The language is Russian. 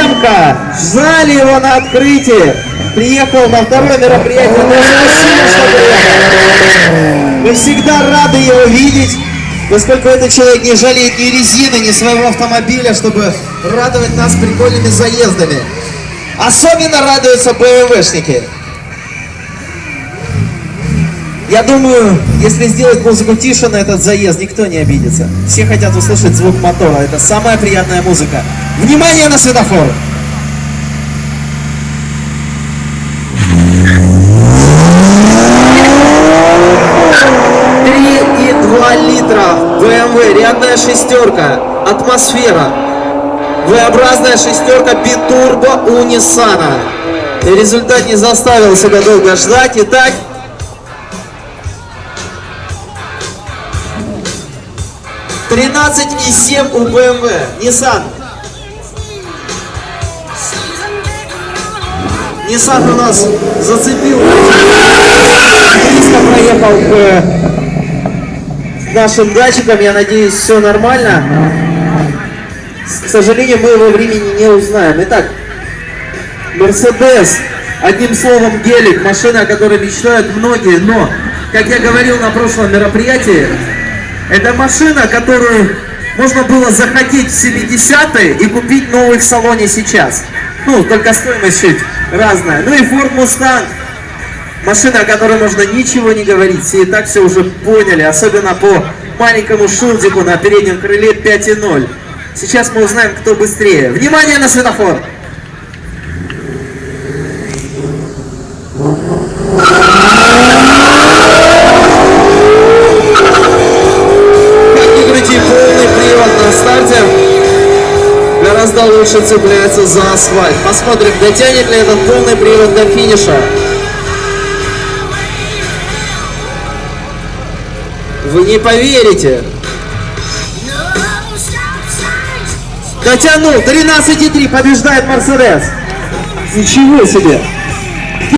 Эмка! Ждали его на открытии. Приехал на второе мероприятие. Ну. Мы всегда рады его видеть, поскольку этот человек не жалеет ни резины, ни своего автомобиля, чтобы радовать нас прикольными заездами. Особенно радуются БМВшники. Я думаю, если сделать музыку тише на этот заезд, никто не обидится. Все хотят услышать звук мотора. Это самая приятная музыка. Внимание на светофор! Три и два литра BMW, рядная шестерка, атмосфера. V-образная шестерка битурбо у Ниссана. Результат не заставил себя долго ждать. Итак, Тринадцать и семь у BMW. Nissan. Nissan у нас зацепил. Близко проехал к нашим датчикам. Я надеюсь, все нормально. К сожалению, мы его времени не узнаем. Итак, Мерседес. Одним словом, гелик. Машина, о которой мечтают многие. Но, как я говорил на прошлом мероприятии, это машина, которую можно было захотеть в 70-е и купить новый в салоне сейчас. Ну, только стоимость чуть разная. Ну и Ford Mustang. Машина, о которой можно ничего не говорить. Все и так все уже поняли. Особенно по маленькому шилдику на переднем крыле 5.0. Сейчас мы узнаем, кто быстрее. Внимание на светофор! Как ни крути, полный привод на старте гораздо лучше цепляется за асфальт. Посмотрим, дотянет ли этот полный привод до финиша. Вы не поверите. Дотянул. 13,3 побеждает Мерседес. Ничего себе.